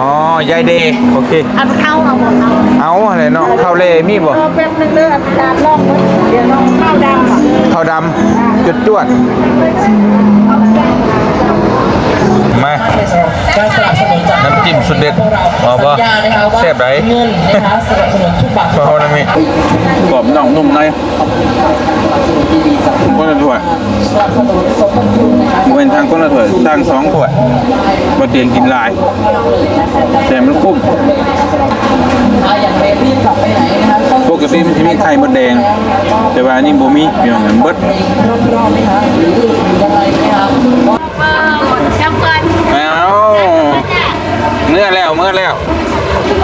อ๋อยายเดย์โอเคเอาไปเข้าเอาหมดเอาเอาอะไรเนาะข้าวเล่มีบ่เออแป๊บนึงเด้ออาจารย์ลองไว้เดี๋ยวน้องข้าวดำอะข้าวดำจุดจวด มาการสนับสนุนจากน้ำจิ้มสุดเด็ดพวกเราเอาสับ่ญญานะครับว่าแซ่บไหนเงินนะครับสนับสนุนทุกบาทพอเขานะมีกรอบน่องนุ่มในที่ดีจากคนละถ้วยสนับสนุนสมทบทุนนะครับเป็นทางคนละถ้วยทางสองถ้วยบ่เตียงกินหลาย แต่มันคุ้มเอาอย่างเรรีบกลับไปไหนนะครับต้องปกติมันจะมีไข่มดแดง แต่ว่าอันนี้บ่มีอย่างนั้นเบิด มื่อแล้ว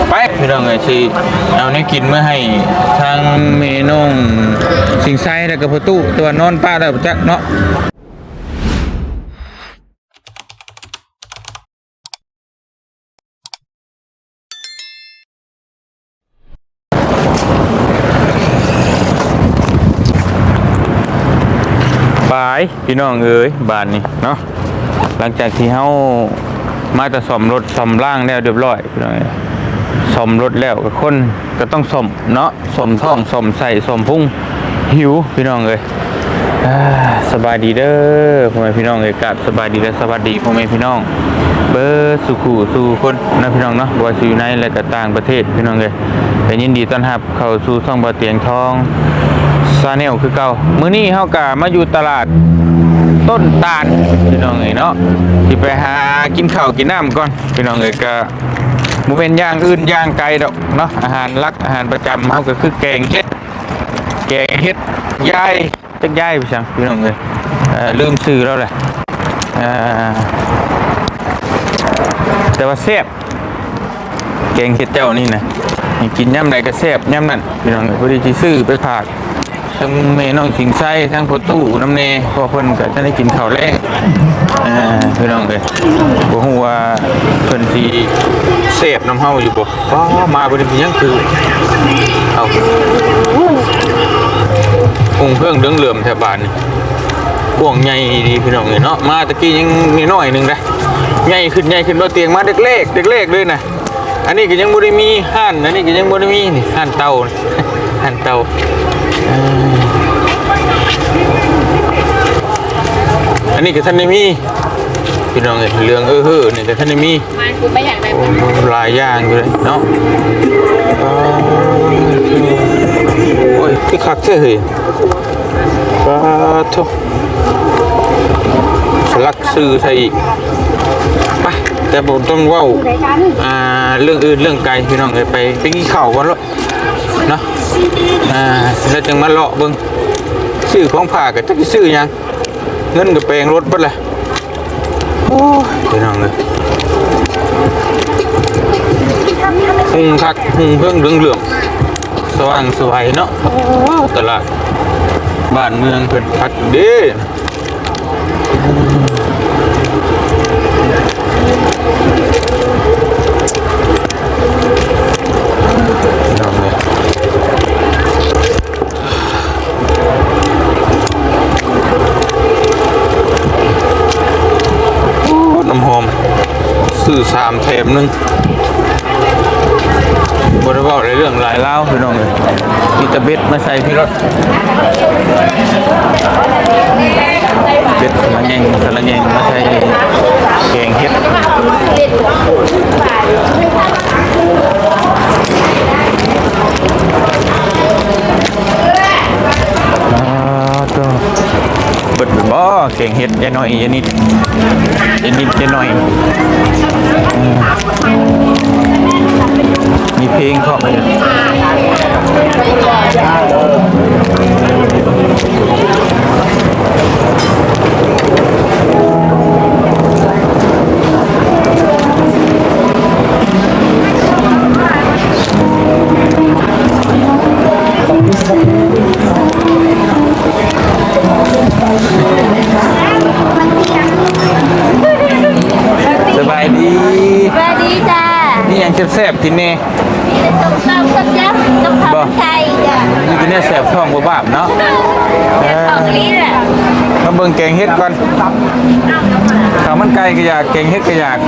เมื่อแล้ว ไปพี่น้องเอ้ยสิเอานี่กินเมื่อให้ทางเมนงสิงไซแล้วก็ประตูตัวนอนป้าแล้วจักเนาะบายพี่น้องเอ้ยบานนี้เนาะหลังจากที่เฮา มาแต่ซ่อมรถซ่อมร่างแล้วเรียบร้อยพี่น้องเอ้ยซ่อมรถแล้วก็คนก็ต้องซ่อมเนาะซ่อมท้องซ่อมใส่ซ่อมพุ่งหิวพี่น้องเอ้ยสบายดีเด้อพ่อแม่พี่น้องเอ้ยกราบสบายดีและสวัสดีพ่อแม่พี่น้อง เบอร์สุขูสู่คนนะพี่น้องเนาะบ่ว่าสิอยู่ในและก็ต่างประเทศพี่น้องเอ้ยก็นยินดีต้อนรับเข้าสู่ช่องบ่อเตียงทองซาเนลคือเก่ามื้อนี้เฮากะมาอยู่ตลาด ต้นตาลพี่น้องเอ้ยเนาะสิไปหากินข้าวกินน้ำก่อนพี่น้องเอ้ยก็บ่เป็นย่างอื่นย่างไกลดอกเนาะอาหารลักอาหารประจำเฮาก็คือแกงเห็ดแกงเห็ดย่ายจักย่ายไปจังพี่น้องเอ้ยเอ่อลืมชื่อแล้วแหละแต่ว่าแซ่บแกงเห็ดเจ้านี่นะกินย่ำใดก็แซ่บย่ำนั่นพี่น้องเอ้ยพอดีสิซื้อไปฝาก ทั้งเมน้องสิงไส้ทั้งพอตู้น้ำเนพอเพิ่นก็จะได้กินข้าวแรกอ่าพี่น้องเอ้ยบ่ฮู้ว่าเพิ่นสิเสพน้ำเฮาอยู่บ่อ๋อมาบ่ได้เป็นหยังคือเอาพุงเครื่องเหลื่อมแถวบ้านนี่กวงใหญ่ดีพี่น้องเอ้ยเนาะมาตะกี้ยังนิดน่อยหนึงนะใหญ่ขึ้นใหญ่ขึ้นบ่เตียงมาเด็กๆเด็กๆเลยนะอันนี้ก็ยังบ่ได้มีห้านอันนี้ก็ยังบ่ได้มีนี่ห้านเตาห้านเตา อันนี้ก็ท่านได้มีพี่น้องเอ้ยเรื่องเออเฮ้อนี่ก็ท่านได้มีมันกูไม่อยากได้โอ้โหลายอย่างอยู่เลยเนาะโอ้ยคือคักเท่เฮ้ยปาทุสลักซื้อใส่อีกไปแต่ผมต้องว้าอ่าเรื่องอื่นเรื่องไกลพี่น้องเอ้ยไปไปกินข้าวก่อนแล้วเนาะ อ่าแล้วจึงมาเลาะเบิ่งซื้อของผ่าก็จะซื้อหยังเงินกับแปลงรถไปเลยโอ้ยพี่น้องเลยหุงคักหุงเพิ่งเรื่องเหลืองๆสว่างสวยเนาะตลาดบ้านเมืองเพิ่นคักเด้พี่น้องเลยโอ้ น้ำหอมซื้อสามแถมหนึ่งบริบอกในเรื่องหลายเล่าพี่น้องเลยมีตะเบ็ดมาใส่พี่รถเบ็ดมาแยงสละแยงมาใส่แกงเห็ด เบิดบ่เก่งเฮ็ดยายน้อยยายนิดยายนิดยายน้อยมีเพลงเข้าม กแกงเฮ็ดก็อยาก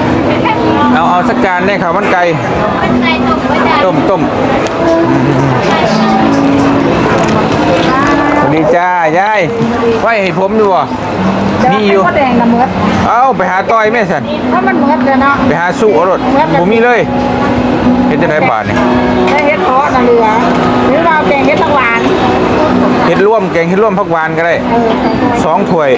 เอาเอาสักจานได้ข้าวมันไก่ต้มต้มสวัสดีจ้ายายไว้ให้ผมอยู่บ่นี่อยู่มดแดงนะมดเอาไปหาต้อยแม่สันถ้ามันมดเลยเนาะไปหาสู้เอารถบ่มีเลย เฮ็ดจะได้บาทนี่ได้เฮ็ดเพาะนะเหลือหรือเราแกงเฮ็ดตะหวานเฮ็ดร่วมแกงเฮ็ดร่วมผักหวานก็ได้เออสองถ้วย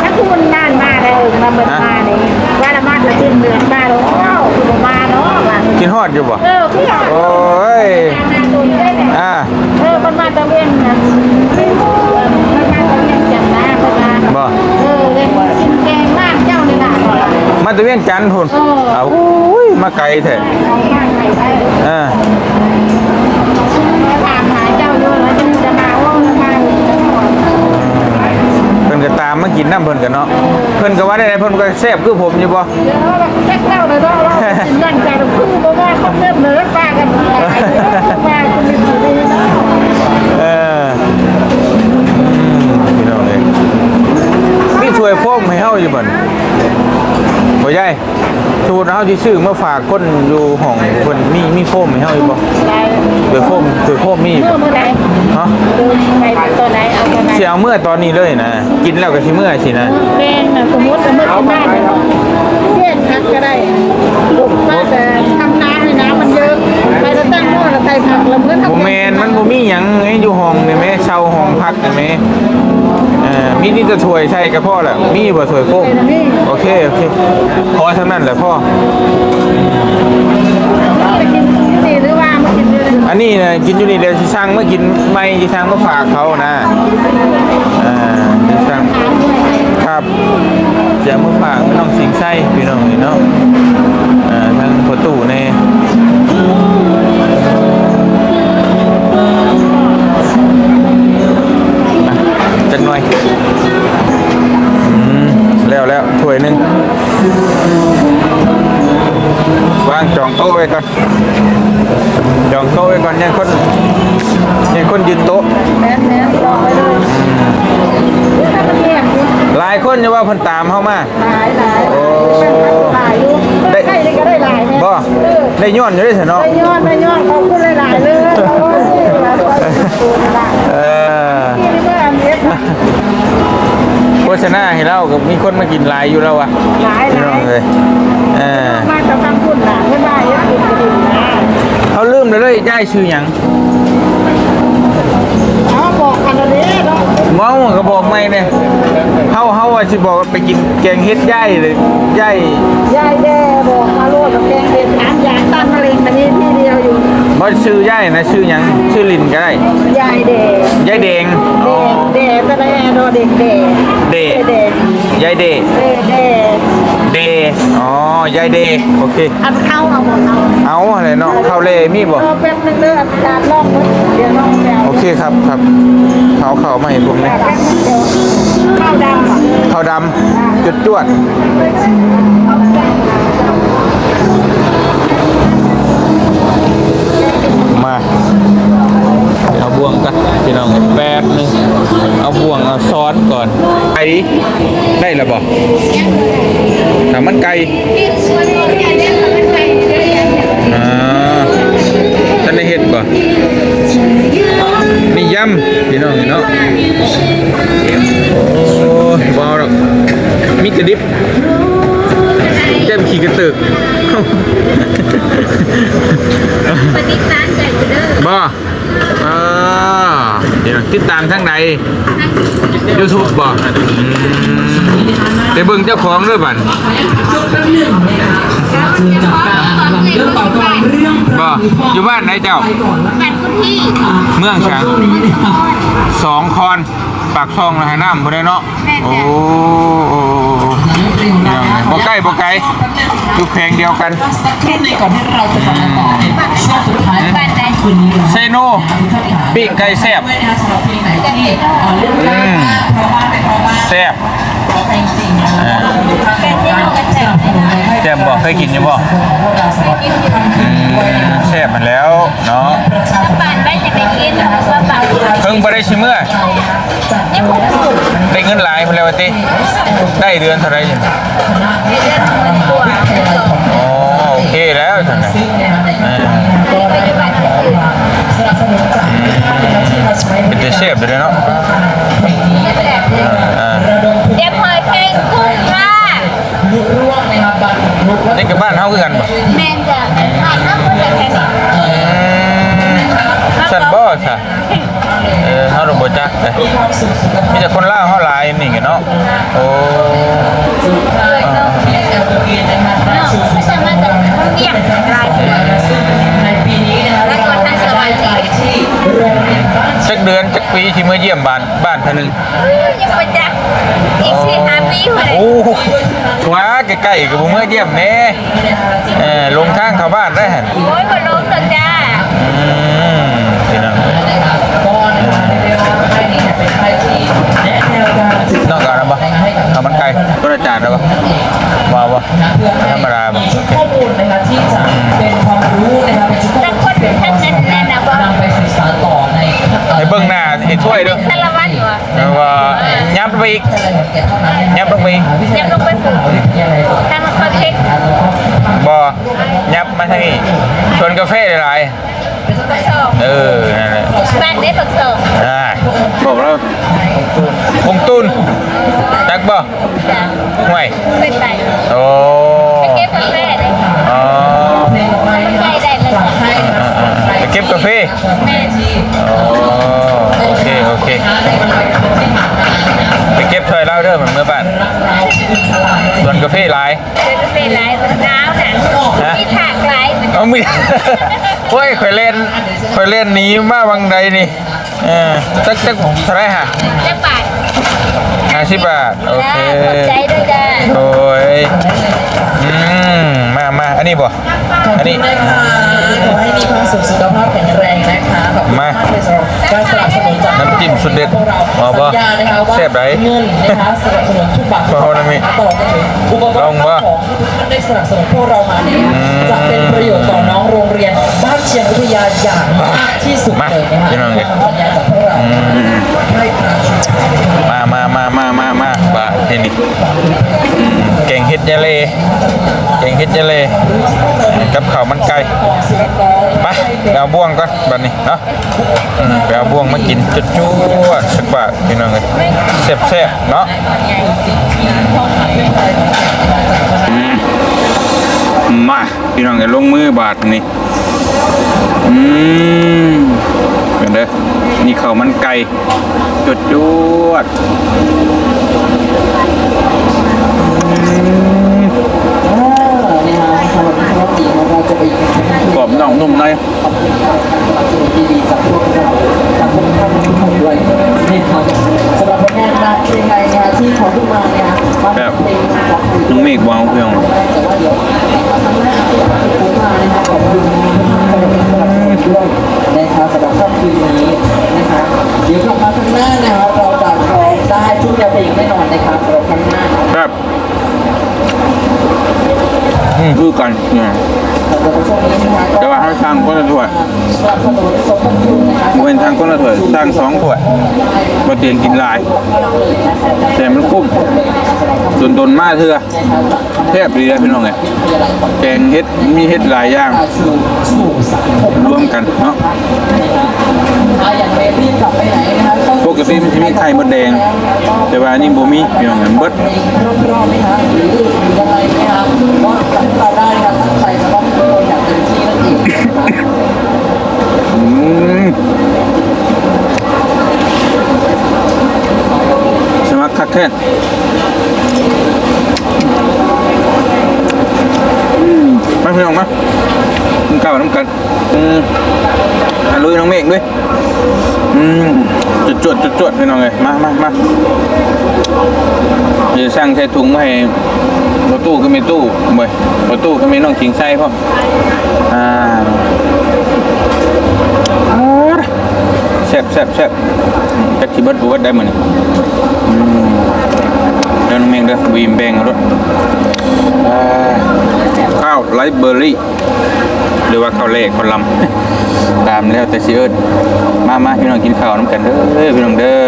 ถ้าคุณนานมาเลยมาเบิดมาเลยว่าละมาจะขึ้นเดือนมาแล้วว้าวคุณมาเนาะว่ากินฮอดอยู่บ่เออพี่อะโอ้ยนาตัวนี้ได้เนี่ยอ่าเออมันมาตะเวนนะมันมาตะเวนจันทร์นะเพิ่นมาบ่เออเลยกินแกงมากเจ้านี่น่ะมาตะเวียนจันทน์พุ่นเออเอาอุ้ย มาไกลแท้เอามากไปได้อ่ามาถามหาเจ้าอยู่แล้วจะจะมาว่าจะมาเพิ่นก็ตามมากินน้ำเพิ่นก็เนาะ เพิ่นก็ว่าได้เพิ่นก็แซ่บคือผมอยู่บ่เดี๋ยวเราแจ็คเจ้าเลยเนาะเรากินนั่งใจเราคือเพราะว่าเขาเริ่มเนื้อปลากันปลาคุณมีผู้ดีเนาะเอออืมพี่น้องเอ้ยมีถ้วยโฟมให้เฮาอยู่บ่นบ่ยาย สูตรเฮาสิซื้อมาฝากคนอยู่ห้องเพิ่นมีมีโฟมให้เฮาอยู่บ่ได้ถ้วยโฟมถ้วยโฟมมีอยู่เมื่อบ่เมื่อไหร่ฮะดูไปตัวไหนเอาตัวไหนสิเอาเมื่อตอนนี้เลยนะกินแล้วก็สิเมื่อสินะเป็นสมมติเมื่อกินได้เพี้ยนพักก็ได้มาแต่ ทำน้ำในน้ำมันเยอะไปแล้วตั้งหม้อแล้วใส่ผักแล้วเมื่อบ่ทำแม่นมันบ่มีหยังไงอยู่ห้องนี่แม่เช่าห้องพักนี่แม่เอ่อมีนี่จะถ้วยใส่ก็พอแหละมีบ่ถ้วยโฟมโอเคโอเคพอเท่านั้นแหละพ่อ ไปกินที่นี่หรือว่ามากินเลยอันนี้นะกินอยู่นี่เดี๋ยวสิสั่งมากินไม่สิสั่งมาฝากเขานะอ่าสิสั่งครับจะเอามาฝากไม่ต้องสิงไส้พี่น้องนี่เนาะอ่าทา จักหน่อยอืมแล้วแล้วถ้วยหนึงวางจองโต๊ะไว้ก่อนจองโต๊ะไว้ก่อนยังคนยังคนยืนโต๊ะแม่แม่รอไว้เลยถ้ามันเงียบหลายคนจะว่าเพิ่นตามเข้ามา หลายหลายหลายอยู่ได้ใครได้ก็ได้หลายแม่บ่ได้ย้อนอยู่ได้เถอะเนาะ ได้ย ษณาให้เราก็มีคนมากินหลายอยู่แล้วอะหลายพี่หน้อลางยเลยเออมาจะฟังคุณหลานไม่ได้ยังกินกระดิ่งนะเขาลืมเลยเลยได้ชื่อหยังเขาบอกกันเลยเนาะเมาก็บอกไม่เนี่ยเฮาเฮาว่าสิบอกว่าไปกินแกงเฮ็ดย่ายเลยย่ายยายแด่บอกมาโลดกับแกงเห็ดน้ำยางต้านมะเร็งมันนี่ที่เดียวอยู่บ่ชื่อย่ายนะชื่อหยังชื่อลินก็ได้ยายแด่ยายแดงแด่แด่ตะแด่โดเด็กแด่เดแด่ ยายเดแด่แด่เดอ๋อยายเดโอเค อันเข้าเอาหมดเอาเอาอะไรเนาะข้าวเล่มีบ่ เออแป๊บนึงเด้อการลอกเดี๋ยวน้องแปลโอเคครับครับเขาเขามาให้ผมเลยแป๊บนึงเดี๋ยวข้าวดำอะข้าวดำจุดจวดมาเอาบ่ วงกันพี่น้องแป๊บหนึงเอาบ่วงเอาซอสก่อนไก่ได้แล้วบ่ถามมันไก่อ่าท่านได้เห็ดบ่นี่ยำพี่น้องนี่เนาะโอ้ยว้าวหรอกมีกระดิบแก้มขี่กระตึกปฏิสารใจเด้อ บ่อ่า เดี๋ยวติดตามทางใด YouTube บ่อืมไปเบิ่งเจ้าของด้วยบันบ่อยู่บ้านไหนเจ้าบัตรคุณพี่เมืองฉางสองคอน ปากซองนะฮะน้ำบ่ได้เนาะ โอ้โอ้บ่ใกล้บ่ไกลอยู่แขวงเดียวกัน สักครู่ในก่อนที่เราจะฟังกันต่อในช่วงสุดท้ายบัตรใดคืนนี้นะ เซโนปิ้งไก่แซ่บด้วยนะคะสำหรับเพลงไหนที่เอ่อเลือกได้เพราะว่าเป็นเพราะว่าแซ่บเพลงจริงนะคะแฟนที่เรากระแสเลยนะแซ่บบ่เคยกินอยู่บ่อืมแซ่บมันแล้วเนาะบัตรใบจะไปกิพิ่งบ่ได้ชิเมื่อยังคงสูงได้เงินหลายพุ่นแล้วว่าติได้เดือนเท่าไหร่อยู่ ดือนจักปีที่มาเยี่ยมบ้านบ้านเท่านึงยังไปจักอีกสี่ห้าปีหัวเลยโอ้ว้าใกล้ๆกับบ่มาเยี่ยมแน่เออลงทางเข้าบ้านได้หั่นโอ้ยบนลงตัวจ้าอืมพี่น้องนะครับก็นะครับในเวลาค่ายนี้เป็นค่ายที่แนะแนวการศึกนอกจากนั้นบ่ข้าวมันไก่ต้นอาจารย์ได้บ่ว่าบ่นะเพื่อให้ธรรมดาบ่มีชุดข้อมูลนะครับที่จะเป็นความรู้นะครับเป็นชุดข้อแต่มูลคนที่เป็นควาท่านมนั้นสามารถ ให้เบิ่งหน้าให้ช่วยเด้อสารวัตรวะแล้วว่ายับไปอีกยับลงไปอีกยับลงไปฝึกวิทยาลัยทางคอนเทนต์บ่ยับมาทางนี้ชวนกาแฟหลายประสบๆเออนั่นแหละบ้านได้ประสบอ่าบอกแล้วคงตุนจักบ่จ้ะห่วยเป็นไงโอ้ไปเก็บกาแฟ ไปเก็บกาแฟแม่อ๋อโอเค โอเค ไปเก็บถ้วยเหล้าเด้อเหมือนเมื่อบ้านส่วนกาแฟหลายเป็นกาแฟหลายมันหนาวนะมีถากหลายมันเอามีเฮ้ยข่อยเล่นข่อยเล่นหนีมาวังใดนี่เออจักจักเท่าไหรฮะจะบาทห้าสิบบาท โอเค ขอบใจด้วยจ้าโอ้ยอืมมามาอันนี้บ่ขอบอันคุนี้ณนะคะ ขอให้มีความสุขสุขภาพแข็งแรงนะคะขอบคุณมากเลยสำหรับการสนับสนุนจากน้ำจิ้มสุดเด็ดพวกเราเอาบ่สัญญานะคะว่าแซ่บไหนเงินนะคะสนับสนุนทุกบาททุกเอาสน้ำมีตางค์ตลอดจนถึงอุปกรลองณ์บ่ข้าวของที่ทุกท่านได้สนับสนุนพวกเรามาเนี่ยจะเป็นประโยชน์ต่อน้องโรงเรียนบ้านเชียงวิทยาอย่างมากที่สุดเลยนะคะมาพี่น้องเนี่ยสัญญาจากพวกเราให้ทางมามามามามามา บาที่นี่แกงเห็ดยะเลแกงเห็ดยะเลกับข้าวมันไก่ไปไปเอาบ่วงก่อนบัดนี้เนาะอืมไปเอาบ่วงมากินจุดจุวดสักบาทพี่น้องเอ้ยแซ่บๆเนาะมาพี่น้องเอ้ยลงมือบาทนี่อืมเป็นเด้อนี่ข้าวมันไก่จุดจุวด กรอบน่องนุ่มใน นมาเถื่อแทบดีเลยพี่น้องไงแกงเฮ็ดมีเฮ็ดหลายอย่างรวมกันเนาะอ่าอย่างเรนรีบกลับไปไหนนะปกติมันจะมีไข่มดแดง แต่ว่าอันนี้บ่มีพี่น้องเบิดรอบๆไหมครับหรือหรือยังไงไหมครับว่าเราได้ครับตั้งใจจะต้องเป็นคนอย่างเต็มที่นั่นเองนะครับอืมสมัครคักแค่นอืมมา พี่น้องมากินข้าวน้ำกันอืมลุยน้องเมฆด้วยอืมจุดจวดจุดจวดพี่น้องเลยมามามาเดี๋ยวสั่งใส่ถุงมาให้ปรถตู้ก็มีตู้บ่อยรถตู้ก็มีน้องชิงไส้พ่ออ่าแซ่บแซ่บแซ่บจักสิเบิดบ่เบิดได้มื้อนี้อืมเดี๋ยวน้องเมงเด้อวีมแบงเอาเด้ออ่า ข้าวไรซ์เบอร์รี่หรือว่าข้าวเล่คนลำตามแล้วแต่สิเอิ้นมามาพี่น้องกินข้าวน้ำกันเด้อพี่น้องเด้อ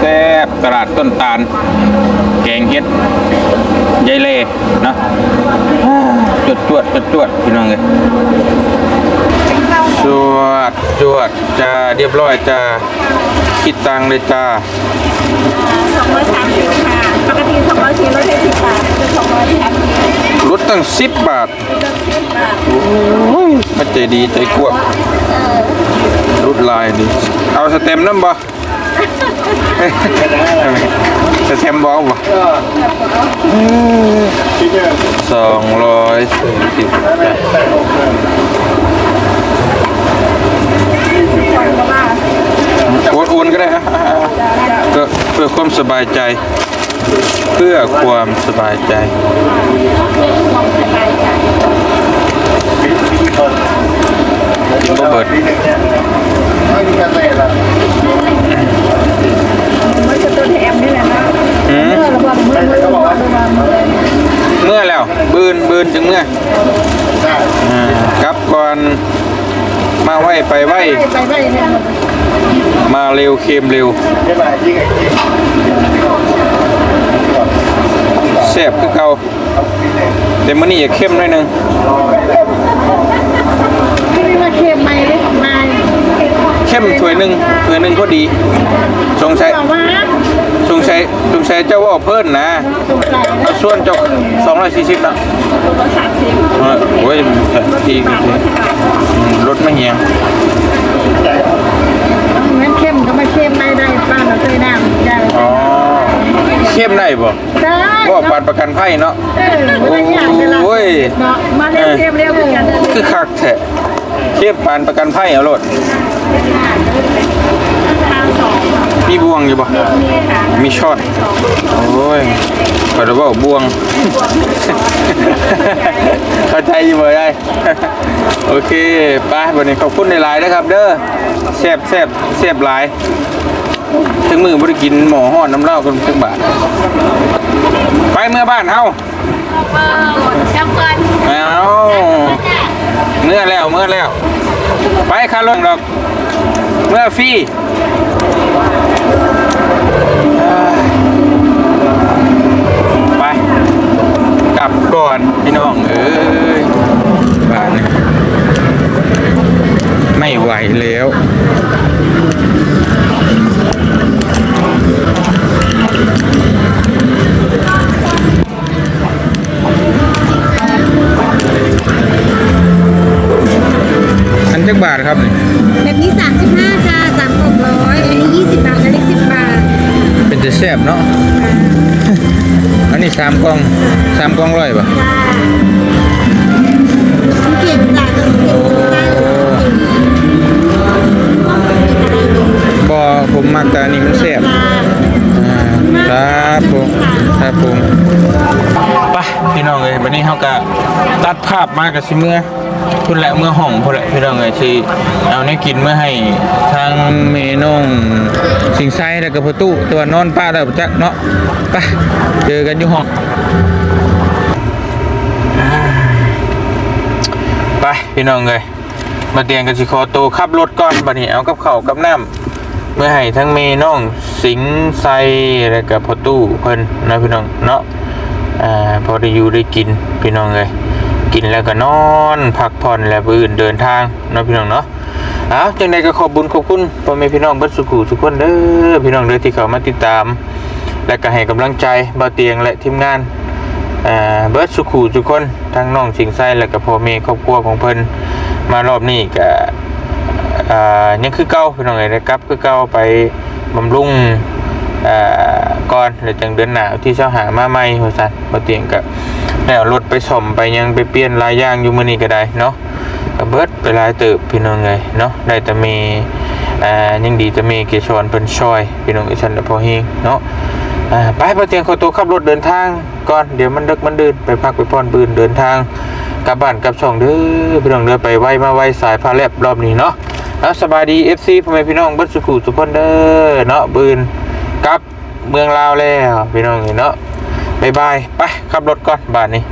แซ่บตลาดต้นตาล แกงเฮ็ดยายเล่เนาะจวดจวดจวดจวดพี่น้องเลยจวดจวดจะเรียบร้อยจะคิดตังเลยจ้าสองร้อยสามสิบค่ะปกติสองร้อยสี่ร้อยสิบบาทคือสองร้อยสามสิบ ตั้งสิบบาทสิบบาทโอ้ยมันใจดีใจกว้างรุดลายดีเอาสเต็มน้ำบ่สเต็มบ้องบ่สองร้อยสี่สิบโอนโอนก็ได้ฮะก็เพื่อความสบายใจ เพื่อความสบายใจกินบ่เบิดเมื่อระบาดเมื่อเมื่อระบาดระบาดเมื่อแล้วบืนบืนจึงเมื่ออ่ากลับก่อนมาไหวไปไหวไปไปเนี่ยมาเร็วเค็มเร็ว ซ่บคือเก่าแต่มื้อนี้อย่าเข้มหน่อยหนึงที่นี่มาเค็มไหมมาเข้มถ้วยหนึงถ้วยหนึงพอดีสงสัยบอกว่าสงสัยสงสัยเจ้าว่าเพิ่นนะสงสัยเอาส่วนเจ้า240นะตัวละสามสิบเออโอ้ยทีทีรถไม่เฮียงงั้นเค็มก็มาเค็มไม่ได้ป้าเราเคยน้ำได้อ๋อเข้มได้บ่ได้ ว่าปานประกันภัยเนาะเออไม่อยากจะรับโอ้ยเนาะมาเร็วเร็วเร็วกันคือคักแท้เข้มปานประกันภัยเอาโลดมีบ่วงอยู่บ่มีช็อตโอ้ยขอจะบอกบ่วง เข้าใจอยู่บ่ได้ โอเค ไปวันนี้ขอบคุณในไลน์นะครับ เด้อแซ่บแซ่บแซ่บหลาย ถึงมือบ่ได้กินหมอห้อนน้ำเหล้ากันถึงบาทไปเมื่อบ้านเฮาเปิดจังเปิดเอาเมื่อแล้วเมื่อแล้ว ไปคาร์ลงดอกเมื่อฟรีอ่าไปกลับก่อนพี่น้องเอ้ยบ้านนี้ไม่ไหวแล้ว อันจักบาทครับนี่แบบนี้ 35จ้าสามหกร้อยอันนี้20 บาทอันนี้10 บาทเป็นจะแซ่บเนาะ อันนี้สามกล่องสามกล่องร้อยป่ะจ้าสังเกตจ้าสังเกตจ้าบอผมมักแต่อันนี้มันแซ่บอ่า ครับผมครับผมไปพี่น้องเลยวันนี้เขาก็ตัดภาพมากับสิเมื่อพุ่นแหละเมื่อห้องพุ่นแหละพี่น้องเลยที่เอาเนี่ยกินเมื่อให้ทางเมนงสิงไซแล้วก็พอตู้ตัวนอนป้าแล้วจักเนาะไปเจอกันอยู่ห้องไปพี่น้องเลยมาเตียงกันสิคอโตวขับรถก่อนบัดนี้เอากับเข้ากับน้ำ เมื่อให้ทั้งเมน้องสิงไซแล้วก็พอตู้เพิ่นนะพี่น้องเนาะอ่าพอได้อยู่ได้กินพี่น้องเลยกินแล้วก็นอนพักผ่อนแล้วอื่นเดินทางนาะพี่น้องเนาะเอาจังใดก็ขอบบุญขอบคุณพ่อแม่พี่น้องเบิดสุขุทุกคนเด้อพี่น้องเด้อที่เขามาติดตาม และก็ให้กำลังใจบ่าเตียงและทีมงานอ่าเบิร์ดสุขูทุกคนทั้งน้องชิงไส้แล้วก็พ่อแม่ครอบครัวของเพิ่นมารอบนี้ก็ อ่ายังคือเก่าพี่น้องเอ้ยนะครับ คือเก่าไปบำรุงอ่าก่อนแล้วจังเดือนหนาวที่เช้าหามาใหม่ว่าซั่นบ่เตียงก็แล้วรถไปซ่อมไปยังไปเปลี่ยนหลายอย่างอยู่มื้อนี้ก็ได้เนาะก็เบิดไปหลายเติบพี่น้องเอ้ยเนาะได้แต่มีอ่ายังดีแต่มีเกชรเพิ่นช่วยพี่น้องเอ้ยฉันและพอเฮงเนาะอ่าไปพอเตียงขอตัวขับรถเดินทางก่อนเดี๋ยวมันดึกมันดื่นไปพักไปพอนปืนเดินทางกลับบ้านกลับช่องเด้อพี่น้องเด้อไปไวมาไวสายพาแลบรอบนี้เนาะ แล้วสบายดีเอฟซีพ่อแม่พี่น้องเบัดสุขุสุพนเดอร์เนาะปืนกลับเมืองลาวแล้วพี่น้องเนาะบายบายไปขับรถก่อนบ้านนี้